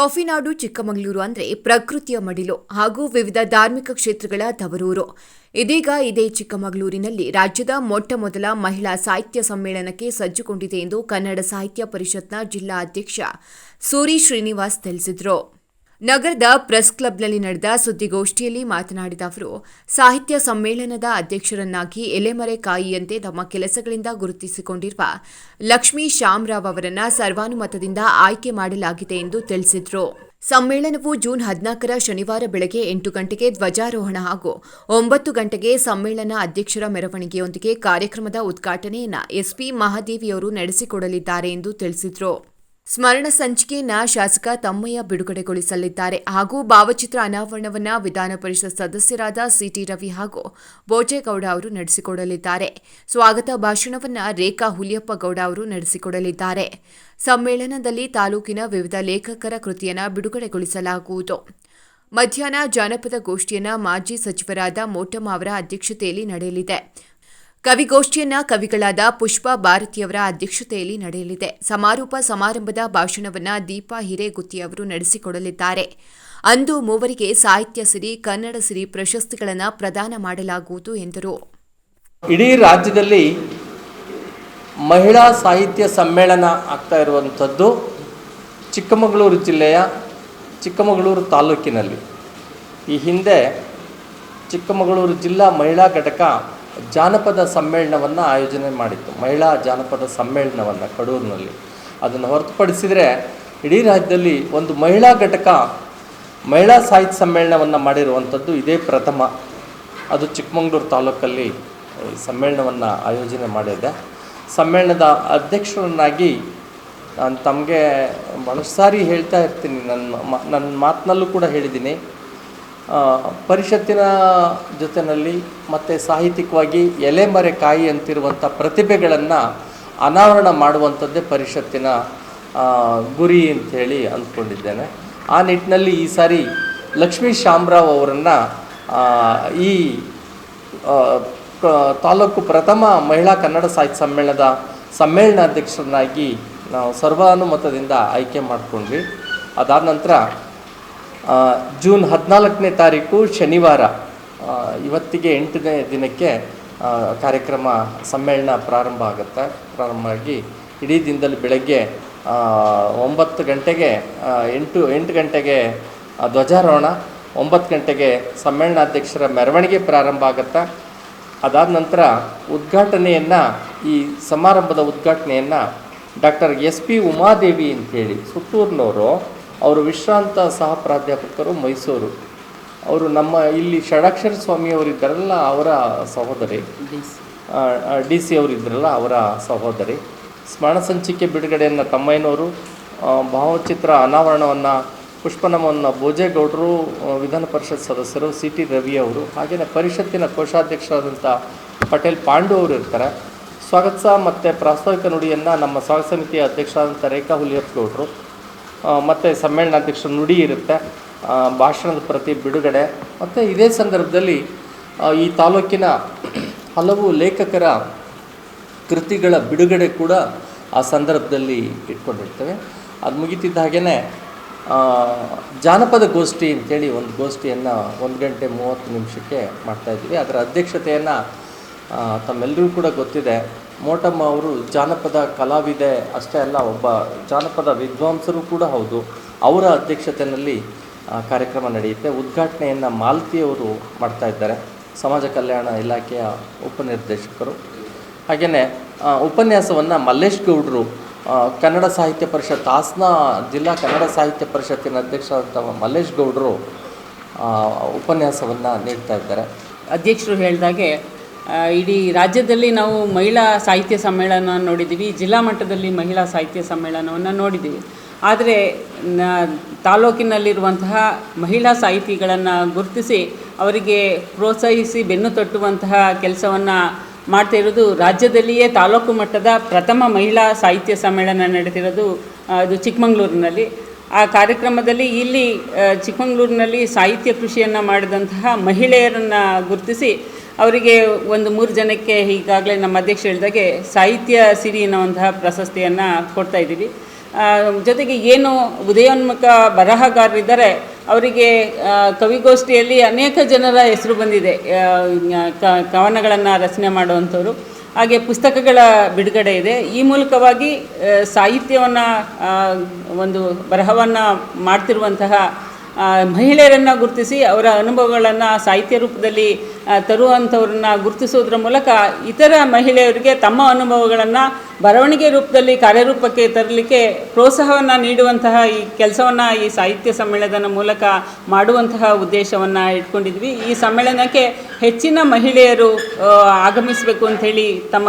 ಕಾಫಿನಾಡು, ಚಿಕ್ಕಮಗಳೂರು ಅಂದರೆ ಪ್ರಕೃತಿಯ ಮಡಿಲು ಹಾಗೂ ವಿವಿಧ ಧಾರ್ಮಿಕ ಕ್ಷೇತ್ರಗಳ ತವರೂರು ಇದೀಗ ಇದೇ ಚಿಕ್ಕಮಗಳೂರಿನಲ್ಲಿ ರಾಜ್ಯದ ಮೊಟ್ಟ ಮೊದಲ ಮಹಿಳಾ ಸಾಹಿತ್ಯ ಸಮ್ಮೇಳನಕ್ಕೆ ಸಜ್ಜುಗೊಂಡಿದೆ ಎಂದು ಕನ್ನಡ ಸಾಹಿತ್ಯ ಪರಿಷತ್ನ ಜಿಲ್ಲಾ ಅಧ್ಯಕ್ಷ ಸೂರಿ ಶ್ರೀನಿವಾಸ್ ತಿಳಿಸಿದರು. ನಗರದ ಪ್ರೆಸ್ ಕ್ಲಬ್ನಲ್ಲಿ ನಡೆದ ಸುದ್ದಿಗೋಷ್ಠಿಯಲ್ಲಿ ಮಾತನಾಡಿದ ಅವರು, ಸಾಹಿತ್ಯ ಸಮ್ಮೇಳನದ ಅಧ್ಯಕ್ಷರನ್ನಾಗಿ ಎಲೆಮರೆ ಕಾಯಿಯಂತೆ ತಮ್ಮ ಕೆಲಸಗಳಿಂದ ಗುರುತಿಸಿಕೊಂಡಿರುವ ಲಕ್ಷ್ಮೀ ಶ್ಯಾಮರಾವ್ ಅವರನ್ನ ಸರ್ವಾನುಮತದಿಂದ ಆಯ್ಕೆ ಮಾಡಲಾಗಿದೆ ಎಂದು ತಿಳಿಸಿದರು. ಸಮ್ಮೇಳನವು ಜೂನ್ ಹದಿನಾಲ್ಕರ ಶನಿವಾರ ಬೆಳಗ್ಗೆ ಎಂಟು ಗಂಟೆಗೆ ಧ್ವಜಾರೋಹಣ ಹಾಗೂ ಒಂಬತ್ತು ಗಂಟೆಗೆ ಸಮ್ಮೇಳನ ಅಧ್ಯಕ್ಷರ ಮೆರವಣಿಗೆಯೊಂದಿಗೆ ಕಾರ್ಯಕ್ರಮದ ಉದ್ಘಾಟನೆಯನ್ನು ಎಸ್ಪಿ ಮಹಾದೇವಿಯವರು ನಡೆಸಿಕೊಡಲಿದ್ದಾರೆ ಎಂದು ತಿಳಿಸಿದರು. ಸ್ಮರಣ ಸಂಚಿಕೆಯನ್ನ ಶಾಸಕ ತಮ್ಮಯ್ಯ ಬಿಡುಗಡೆಗೊಳಿಸಲಿದ್ದಾರೆ. ಹಾಗೂ ಭಾವಚಿತ್ರ ಅನಾವರಣವನ್ನ ವಿಧಾನ ಪರಿಷತ್ ಸದಸ್ಯರಾದ ಸಿಟಿ ರವಿ ಹಾಗೂ ಬೋಜೇಗೌಡ ಅವರು ನಡೆಸಿಕೊಡಲಿದ್ದಾರೆ. ಸ್ವಾಗತ ಭಾಷಣವನ್ನ ರೇಖಾ ಹುಲಿಯಪ್ಪ ಗೌಡ ಅವರು ನಡೆಸಿಕೊಡಲಿದ್ದಾರೆ. ಸಮ್ಮೇಳನದಲ್ಲಿ ತಾಲೂಕಿನ ವಿವಿಧ ಲೇಖಕರ ಕೃತಿಯನ್ನು ಬಿಡುಗಡೆಗೊಳಿಸಲಾಗುವುದು. ಮಧ್ಯಾಹ್ನ ಜಾನಪದ ಗೋಷ್ಠಿಯನ್ನು ಮಾಜಿ ಸಚಿವರಾದ ಮೋಟಮ್ಮ ಅವರ ಅಧ್ಯಕ್ಷತೆಯಲ್ಲಿ ನಡೆಯಲಿದೆ. ಕವಿಗೋಷ್ಠಿಯನ್ನ ಕವಿಗಳಾದ ಪುಷ್ಪಾ ಭಾರತಿಯವರ ಅಧ್ಯಕ್ಷತೆಯಲ್ಲಿ ನಡೆಯಲಿದೆ. ಸಮಾರೋಪ ಸಮಾರಂಭದ ಭಾಷಣವನ್ನ ದೀಪಾ ಹಿರೇಗುತ್ತಿ ಅವರು ನಡೆಸಿಕೊಡಲಿದ್ದಾರೆ. ಅಂದು ಮೂವರಿಗೆ ಸಾಹಿತ್ಯ ಸಿರಿ, ಕನ್ನಡ ಸಿರಿ ಪ್ರಶಸ್ತಿಗಳನ್ನು ಪ್ರದಾನ ಮಾಡಲಾಗುವುದು ಎಂದರು. ಇಡೀ ರಾಜ್ಯದಲ್ಲಿ ಮಹಿಳಾ ಸಾಹಿತ್ಯ ಸಮ್ಮೇಳನ ಆಗ್ತಾ ಇರುವಂಥದ್ದು ಚಿಕ್ಕಮಗಳೂರು ಜಿಲ್ಲೆಯ ಚಿಕ್ಕಮಗಳೂರು ತಾಲೂಕಿನಲ್ಲಿ. ಈ ಹಿಂದೆ ಚಿಕ್ಕಮಗಳೂರು ಜಿಲ್ಲಾ ಮಹಿಳಾ ಘಟಕ ಜಾನಪದ ಸಮ್ಮೇಳನವನ್ನು ಆಯೋಜನೆ ಮಾಡಿತ್ತು. ಮಹಿಳಾ ಜಾನಪದ ಸಮ್ಮೇಳನವನ್ನು ಕಡೂರಿನಲ್ಲಿ. ಅದನ್ನು ಹೊರತುಪಡಿಸಿದರೆ ಇಡೀ ರಾಜ್ಯದಲ್ಲಿ ಒಂದು ಮಹಿಳಾ ಘಟಕ, ಮಹಿಳಾ ಸಾಹಿತ್ಯ ಸಮ್ಮೇಳನವನ್ನು ಮಾಡಿರುವಂಥದ್ದು ಇದೇ ಪ್ರಥಮ. ಅದು ಚಿಕ್ಕಮಗಳೂರು ತಾಲೂಕಲ್ಲಿ ಸಮ್ಮೇಳನವನ್ನು ಆಯೋಜನೆ ಮಾಡಿದೆ. ಸಮ್ಮೇಳನದ ಅಧ್ಯಕ್ಷರನ್ನಾಗಿ ನಾನು ತಮಗೆ ಬಹಳಷ್ಟು ಸಾರಿ ಹೇಳ್ತಾ ಇರ್ತೀನಿ. ನನ್ನ ನನ್ನ ಮಾತಿನಲ್ಲೂ ಕೂಡ ಹೇಳಿದ್ದೀನಿ. ಪರಿಷತ್ತಿನ ಜೊತೆಯಲ್ಲಿ ಮತ್ತು ಸಾಹಿತ್ಯಿಕವಾಗಿ ಎಲೆಮರೆ ಕಾಯಿ ಅಂತಿರುವಂಥ ಪ್ರತಿಭೆಗಳನ್ನು ಅನಾವರಣ ಮಾಡುವಂಥದ್ದೇ ಪರಿಷತ್ತಿನ ಗುರಿ ಅಂಥೇಳಿ ಅಂದ್ಕೊಂಡಿದ್ದೇನೆ. ಆ ನಿಟ್ಟಿನಲ್ಲಿ ಈ ಸಾರಿ ಲಕ್ಷ್ಮೀ ಶಾಮರಾವ್ ಅವರನ್ನು ಈ ತಾಲೂಕು ಪ್ರಥಮ ಮಹಿಳಾ ಕನ್ನಡ ಸಾಹಿತ್ಯ ಸಮ್ಮೇಳನದ ಸಮ್ಮೇಳನಾಧ್ಯಕ್ಷರನ್ನಾಗಿ ನಾವು ಸರ್ವಾನುಮತದಿಂದ ಆಯ್ಕೆ ಮಾಡಿಕೊಂಡ್ವಿ. ಅದಾದ ನಂತರ ಜೂನ್ ಹದಿನಾಲ್ಕನೇ ತಾರೀಕು ಶನಿವಾರ ಇವತ್ತಿಗೆ ಎಂಟನೇ ದಿನಕ್ಕೆ ಕಾರ್ಯಕ್ರಮ ಸಮ್ಮೇಳನ ಪ್ರಾರಂಭ ಆಗುತ್ತೆ. ಪ್ರಾರಂಭ ಆಗಿ ಇಡೀ ದಿನದಲ್ಲಿ ಬೆಳಗ್ಗೆ ಒಂಬತ್ತು ಗಂಟೆಗೆ ಎಂಟು ಎಂಟು ಗಂಟೆಗೆ ಧ್ವಜಾರೋಹಣ, ಒಂಬತ್ತು ಗಂಟೆಗೆ ಸಮ್ಮೇಳನಾಧ್ಯಕ್ಷರ ಮೆರವಣಿಗೆ ಪ್ರಾರಂಭ ಆಗುತ್ತೆ. ಅದಾದ ನಂತರ ಉದ್ಘಾಟನೆಯನ್ನು, ಈ ಸಮಾರಂಭದ ಉದ್ಘಾಟನೆಯನ್ನು ಡಾಕ್ಟರ್ ಎಸ್ ಪಿ ಉಮಾದೇವಿ ಅಂತೇಳಿ ಸುತ್ತೂರಿನವರು ಅವರು ವಿಶ್ರಾಂತ ಸಹ ಪ್ರಾಧ್ಯಾಪಕರು ಮೈಸೂರು. ಅವರು ನಮ್ಮ ಇಲ್ಲಿ ಷಡಾಕ್ಷರ ಸ್ವಾಮಿಯವರಿದ್ದಾರಲ್ಲ ಅವರ ಸಹೋದರಿ. ಡಿ ಸಿ ಅವರು ಇದ್ರಲ್ಲ ಅವರ ಸಹೋದರಿ. ಸ್ಮರಣ ಸಂಚಿಕೆ ಬಿಡುಗಡೆಯನ್ನು ತಮ್ಮಯ್ಯನವರು ಭಾವಚಿತ್ರ ಅನಾವರಣವನ್ನು, ಪುಷ್ಪನಮವನ್ನು ಭೋಜೇಗೌಡರು ವಿಧಾನ ಪರಿಷತ್ ಸದಸ್ಯರು ಸಿ ಟಿ ರವಿ ಅವರು ಹಾಗೆಯೇ ಪರಿಷತ್ತಿನ ಕೋಶಾಧ್ಯಕ್ಷರಾದಂಥ ಪಟೇಲ್ ಪಾಂಡು ಅವರು ಇರ್ತಾರೆ. ಸ್ವಾಗತ ಮತ್ತು ಪ್ರಾಸ್ತಾವಿಕ ನುಡಿಯನ್ನು ನಮ್ಮ ಸ್ವಾಗತ ಸಮಿತಿಯ ಅಧ್ಯಕ್ಷರಾದಂಥ ರೇಖಾ ಹುಲಿಯಪ್ಪ ಗೌಡರು ಮತ್ತು ಸಮ್ಮೇಳನಾಧ್ಯಕ್ಷರ ನುಡಿ ಇರುತ್ತೆ. ಭಾಷಣದ ಪ್ರತಿ ಬಿಡುಗಡೆ. ಮತ್ತು ಇದೇ ಸಂದರ್ಭದಲ್ಲಿ ಈ ತಾಲೂಕಿನ ಹಲವು ಲೇಖಕರ ಕೃತಿಗಳ ಬಿಡುಗಡೆ ಕೂಡ ಆ ಸಂದರ್ಭದಲ್ಲಿ ಇಟ್ಕೊಂಡಿರ್ತೇವೆ. ಅದು ಮುಗಿತಿದ್ದ ಹಾಗೆಯೇ ಜಾನಪದ ಗೋಷ್ಠಿ ಅಂತೇಳಿ ಒಂದು ಗೋಷ್ಠಿಯನ್ನು ಒಂದು ಗಂಟೆ ಮೂವತ್ತು ನಿಮಿಷಕ್ಕೆ ಮಾಡ್ತಾಯಿದ್ದೀವಿ ಅದರ ಅಧ್ಯಕ್ಷತೆಯನ್ನು ತಮ್ಮೆಲ್ಲರಿಗೂ ಕೂಡ ಗೊತ್ತಿದೆ, ಮೋಟಮ್ಮ ಅವರು ಜಾನಪದ ಕಲಾವಿದೆ ಅಷ್ಟೇ ಅಲ್ಲ, ಒಬ್ಬ ಜಾನಪದ ವಿದ್ವಾಂಸರು ಕೂಡ ಹೌದು. ಅವರ ಅಧ್ಯಕ್ಷತೆಯಲ್ಲಿ ಕಾರ್ಯಕ್ರಮ ನಡೆಯುತ್ತೆ. ಉದ್ಘಾಟನೆಯನ್ನು ಮಾಲತಿಯವರು ಮಾಡ್ತಾ ಇದ್ದಾರೆ, ಸಮಾಜ ಕಲ್ಯಾಣ ಇಲಾಖೆಯ ಉಪನಿರ್ದೇಶಕರು. ಹಾಗೆಯೇ ಉಪನ್ಯಾಸವನ್ನು ಮಲ್ಲೇಶ್ ಗೌಡರು ಕನ್ನಡ ಸಾಹಿತ್ಯ ಪರಿಷತ್, ಹಾಸನ ಜಿಲ್ಲಾ ಕನ್ನಡ ಸಾಹಿತ್ಯ ಪರಿಷತ್ತಿನ ಅಧ್ಯಕ್ಷರಾದಂಥ ಮಲ್ಲೇಶ್ ಗೌಡರು ಉಪನ್ಯಾಸವನ್ನು ನೀಡ್ತಾ ಇದ್ದಾರೆ. ಅಧ್ಯಕ್ಷರು ಹೇಳಿದಾಗೆ ಇಡೀ ರಾಜ್ಯದಲ್ಲಿ ನಾವು ಮಹಿಳಾ ಸಾಹಿತ್ಯ ಸಮ್ಮೇಳನ ನೋಡಿದ್ದೀವಿ, ಜಿಲ್ಲಾ ಮಟ್ಟದಲ್ಲಿ ಮಹಿಳಾ ಸಾಹಿತ್ಯ ಸಮ್ಮೇಳನವನ್ನು ನೋಡಿದ್ದೀವಿ. ಆದರೆ, ನ, ತಾಲೂಕಿನಲ್ಲಿರುವಂತಹ ಮಹಿಳಾ ಸಾಹಿತಿಗಳನ್ನು ಗುರುತಿಸಿ ಅವರಿಗೆ ಪ್ರೋತ್ಸಾಹಿಸಿ ಬೆನ್ನು ತಟ್ಟುವಂತಹ ಕೆಲಸವನ್ನು ಮಾಡ್ತಾ ಇರೋದು ರಾಜ್ಯದಲ್ಲಿಯೇ ತಾಲೂಕು ಮಟ್ಟದ ಪ್ರಥಮ ಮಹಿಳಾ ಸಾಹಿತ್ಯ ಸಮ್ಮೇಳನ ನಡೆದಿರೋದು ಅದು ಚಿಕ್ಕಮಗಳೂರಿನಲ್ಲಿ. ಆ ಕಾರ್ಯಕ್ರಮದಲ್ಲಿ ಇಲ್ಲಿ ಚಿಕ್ಕಮಗಳೂರಿನಲ್ಲಿ ಸಾಹಿತ್ಯ ಕೃಷಿಯನ್ನು ಮಾಡಿದಂತಹ ಮಹಿಳೆಯರನ್ನು ಗುರುತಿಸಿ ಅವರಿಗೆ ಒಂದು ಮೂರು ಜನಕ್ಕೆ ಈಗಾಗಲೇ ನಮ್ಮ ಅಧ್ಯಕ್ಷ ಹೇಳಿದಾಗೆ ಸಾಹಿತ್ಯ ಸಿರಿ ಅನ್ನುವಂತಹ ಪ್ರಶಸ್ತಿಯನ್ನು ಕೊಡ್ತಾ ಇದ್ದೀವಿ. ಜೊತೆಗೆ ಏನು ಉದಯೋನ್ಮುಖ ಬರಹಗಾರರಿದ್ದಾರೆ, ಅವರಿಗೆ ಕವಿಗೋಷ್ಠಿಯಲ್ಲಿ ಅನೇಕ ಜನರ ಹೆಸರು ಬಂದಿದೆ. ಕವನಗಳನ್ನು ರಚನೆ ಮಾಡುವಂಥವ್ರು, ಹಾಗೆ ಪುಸ್ತಕಗಳ ಬಿಡುಗಡೆ ಇದೆ. ಈ ಮೂಲಕವಾಗಿ ಸಾಹಿತ್ಯವನ್ನು ಒಂದು ಬರಹವನ್ನು ಮಾಡ್ತಿರುವಂತಹ ಮಹಿಳೆಯರನ್ನು ಗುರುತಿಸಿ ಅವರ ಅನುಭವಗಳನ್ನು ಸಾಹಿತ್ಯ ರೂಪದಲ್ಲಿ ತರುವಂಥವ್ರನ್ನ ಗುರುತಿಸೋದ್ರ ಮೂಲಕ ಇತರ ಮಹಿಳೆಯರಿಗೆ ತಮ್ಮ ಅನುಭವಗಳನ್ನು ಬರವಣಿಗೆ ರೂಪದಲ್ಲಿ, ಕಾರ್ಯರೂಪಕ್ಕೆ ತರಲಿಕ್ಕೆ ಪ್ರೋತ್ಸಾಹವನ್ನು ನೀಡುವಂತಹ ಈ ಕೆಲಸವನ್ನು ಈ ಸಾಹಿತ್ಯ ಸಮ್ಮೇಳನದ ಮೂಲಕ ಮಾಡುವಂತಹ ಉದ್ದೇಶವನ್ನು ಇಟ್ಕೊಂಡಿದ್ವಿ. ಈ ಸಮ್ಮೇಳನಕ್ಕೆ ಹೆಚ್ಚಿನ ಮಹಿಳೆಯರು ಆಗಮಿಸಬೇಕು ಅಂಥೇಳಿ ತಮ್ಮ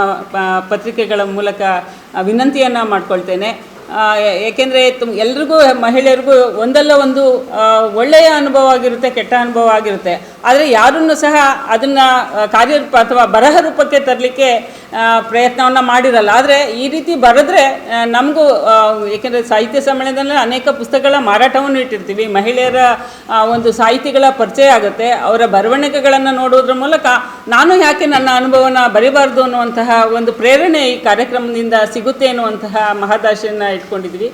ಪತ್ರಿಕೆಗಳ ಮೂಲಕ ವಿನಂತಿಯನ್ನು ಮಾಡ್ಕೊಳ್ತೇನೆ. ಏಕೆಂದರೆ ತುಮ್ ಎಲ್ರಿಗೂ ಮಹಿಳೆಯರಿಗೂ ಒಂದಲ್ಲ ಒಂದು ಒಳ್ಳೆಯ ಅನುಭವ ಆಗಿರುತ್ತೆ ಕೆಟ್ಟ ಅನುಭವ ಆಗಿರುತ್ತೆ. ಆದರೆ ಯಾರನ್ನು ಸಹ ಅದನ್ನು ಕಾರ್ಯರೂಪ ಅಥವಾ ಬರಹ ರೂಪಕ್ಕೆ ತರಲಿಕ್ಕೆ ಪ್ರಯತ್ನವನ್ನು ಮಾಡಿರಲ್ಲ. ಆದರೆ ಈ ರೀತಿ ಬರೆದ್ರೆ ನಮಗೂ ಏಕೆಂದರೆ ಸಾಹಿತ್ಯ ಸಮ್ಮೇಳನದಲ್ಲಿ ಅನೇಕ ಪುಸ್ತಕಗಳ ಮಾರಾಟವನ್ನು ಇಟ್ಟಿರ್ತೀವಿ. ಮಹಿಳೆಯರ ಒಂದು ಸಾಹಿತಿಗಳ ಪರಿಚಯ ಆಗುತ್ತೆ. ಅವರ ಬರವಣಿಗೆಗಳನ್ನು ನೋಡೋದ್ರ ಮೂಲಕ ನಾನು ಯಾಕೆ ನನ್ನ ಅನುಭವನ ಬರಿಬಾರ್ದು ಅನ್ನುವಂತಹ ಒಂದು ಪ್ರೇರಣೆ ಈ ಕಾರ್ಯಕ್ರಮದಿಂದ ಸಿಗುತ್ತೆ ಅನ್ನುವಂತಹ ಮಹದಾಶೆಯನ್ನು ಇಟ್ಕೊಂಡಿದ್ವಿ.